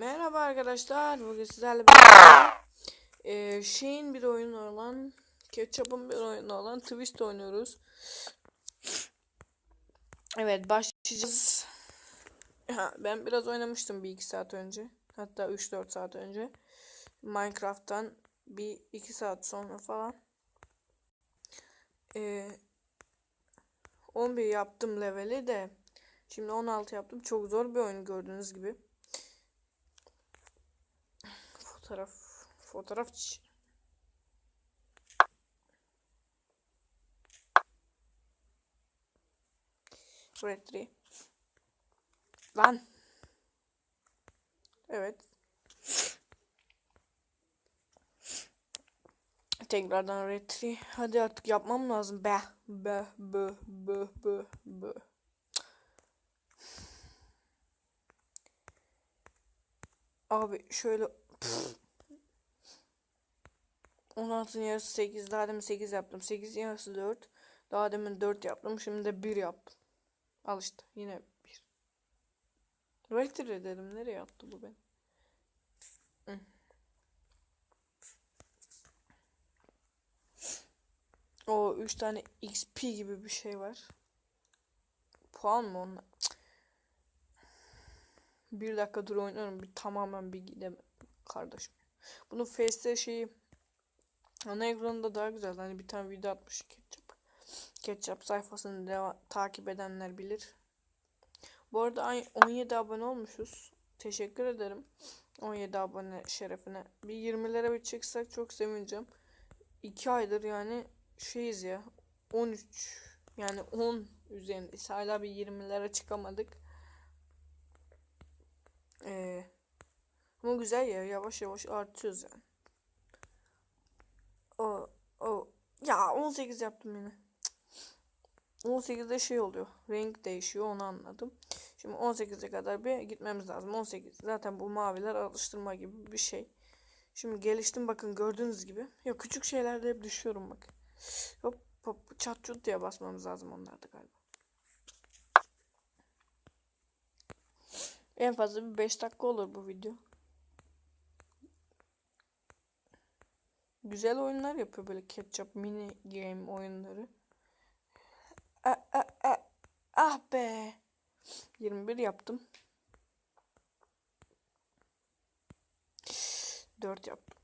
Merhaba arkadaşlar. Bugün sizlerle birlikte eee şeyin bir oyunu olan Ketchup'ın bir oyunu olan Twist oynuyoruz. Evet başlayacağız. Ha, ben biraz oynamıştım bir iki saat önce. Hatta 3-4 saat önce. Minecraft'tan bir iki saat sonra falan. Eee 11 yaptım leveli de. Şimdi 16 yaptım. Çok zor bir oyun gördüğünüz gibi. Fotoğraf fotoğraf Retri. Lan. Evet. Tekrardan retri. Hadi artık yapmam lazım. Be. Be. Be. Be. Be. Be. Abi şöyle 16'ın yarısı 8. Daha demin 8 yaptım. 8 yarısı 4. Daha demin 4 yaptım. Şimdi de 1 yaptım. Al işte. Yine 1. Retire dedim. Nereye attı bu ben? O 3 tane XP gibi bir şey var. Puan mı onlar? Bir dakika dur oynuyorum. Bir tamamen bir gidem kardeşim. Bunun Face'te şeyi ana ekranında daha güzel. Hani bir tane video atmış Ketchup. Ketchup sayfasını deva- takip edenler bilir. Bu arada ay- 17 abone olmuşuz. Teşekkür ederim. 17 abone şerefine. Bir 20'lere bir çıksak çok sevineceğim. 2 aydır yani şeyiz ya. 13 yani 10 üzerindeyiz. Hala bir 20'lere çıkamadık. Ee, ama güzel ya. Yavaş yavaş artıyoruz yani. O, o. Ya 18 yaptım yine. Cık. 18'de şey oluyor. Renk değişiyor onu anladım. Şimdi 18'e kadar bir gitmemiz lazım. 18. Zaten bu maviler alıştırma gibi bir şey. Şimdi geliştim bakın gördüğünüz gibi. Ya küçük şeylerde hep düşüyorum bak. Hop hop çat çut diye basmamız lazım onlarda galiba. En fazla bir 5 dakika olur bu video. Güzel oyunlar yapıyor böyle ketchup mini game oyunları. Ah, ah, ah, ah be. 21 yaptım. 4 yaptım.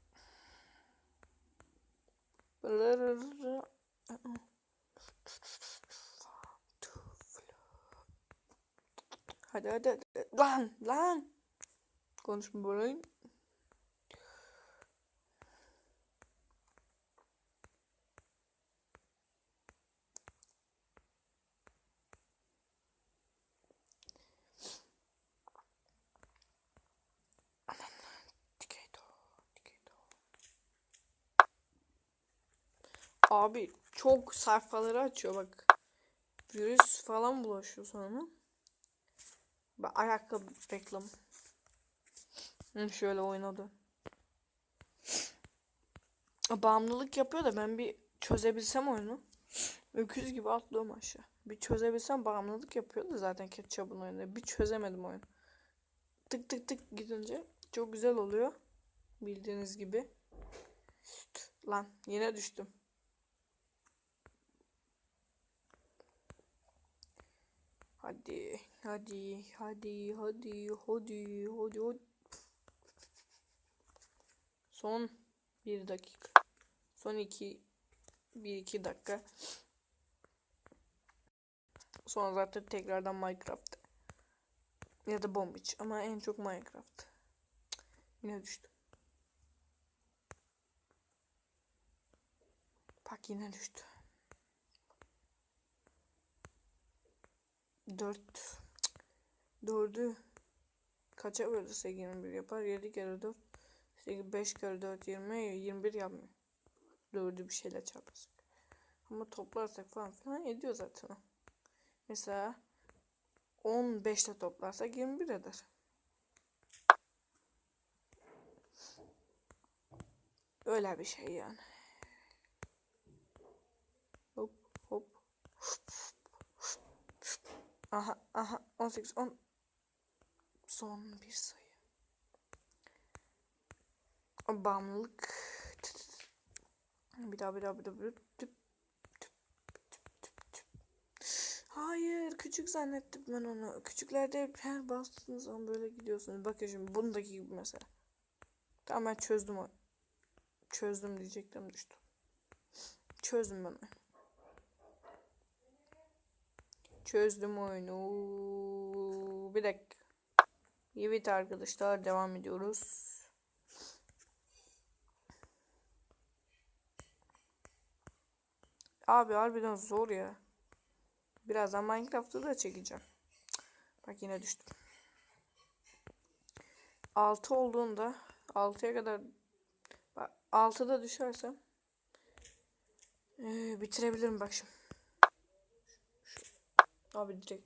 Hadi hadi hadi. Lan lan. Konuşma böyle. Abi çok sayfaları açıyor bak. Virüs falan bulaşıyor sonra. Bak ayakkabı reklamı. Hı, şöyle oynadı. Bağımlılık yapıyor da ben bir çözebilsem oyunu. Öküz gibi atlıyorum aşağı. Bir çözebilsem bağımlılık yapıyor da zaten Ketchup'ın oyunu. Bir çözemedim oyunu. Tık tık tık gidince çok güzel oluyor. Bildiğiniz gibi. Lan yine düştüm. Hadi, hadi, hadi, hadi, hadi, hadi, hadi. Son bir dakika. Son iki, bir iki dakika. Sonra zaten tekrardan Minecraft. Ya da Bomb Beach. Ama en çok Minecraft. Yine düştüm. Bak yine düştü. 4 4'ü kaça bölürsek 21 yapar? 7 kere 4 8 5 kere 4 20 21 yapmıyor. 4'ü bir şeyle çarparsak. Ama toplarsak falan filan ediyor zaten. Mesela 15 ile toplarsak 21 eder. Öyle bir şey yani. Hop hop. Aha aha 18 10 son bir sayı. Bağımlılık. Bir daha bir daha bir daha. bir daha. Hayır küçük zannettim ben onu. Küçüklerde her bastığınız zaman böyle gidiyorsunuz. Bakın şimdi bundaki gibi mesela. Tamam ben çözdüm o. Çözdüm diyecektim düştü. Çözdüm ben oyunu. Çözdüm oyunu. Bir dakika. Evet arkadaşlar devam ediyoruz. Abi harbiden zor ya. Birazdan Minecraft'ta da çekeceğim. Bak yine düştüm. 6 olduğunda 6'ya kadar bak 6'da düşersem ee, bitirebilirim bak şimdi. Abi direkt.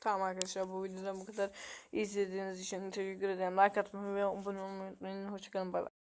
Tamam arkadaşlar bu videodan bu kadar izlediğiniz için teşekkür ederim. Like atmayı ve abone olmayı unutmayın. Hoşçakalın bay bay.